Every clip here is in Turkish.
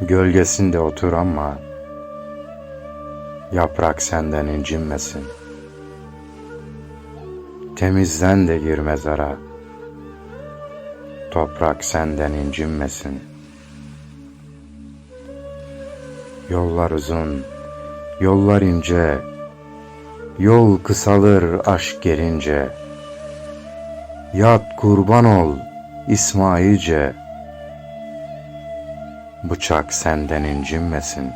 Gölgesinde otur ama yaprak senden incinmesin. Temizden de gir mezara. Toprak senden incinmesin. Yollar uzun, yollar ince. Yol kısalır aşk gelince. Yat kurban ol İsmailce. Bıçak senden incinmesin.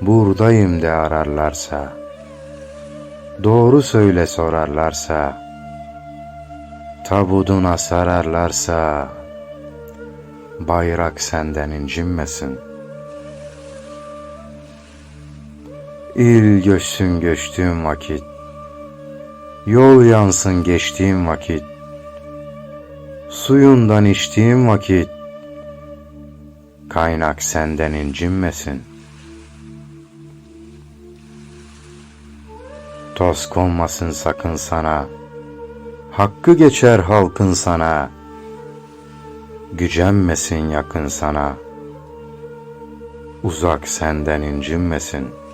Buradayım de ararlarsa, doğru söyle sorarlarsa, tabuduna sararlarsa, bayrak senden incinmesin. İl göçsün göçtüğüm vakit, yol yansın geçtiğim vakit, suyundan içtiğim vakit, kaynak senden incinmesin. Toz konmasın sakın sana, hakkı geçer halkın sana, gücenmesin yakın sana, uzak senden incinmesin.''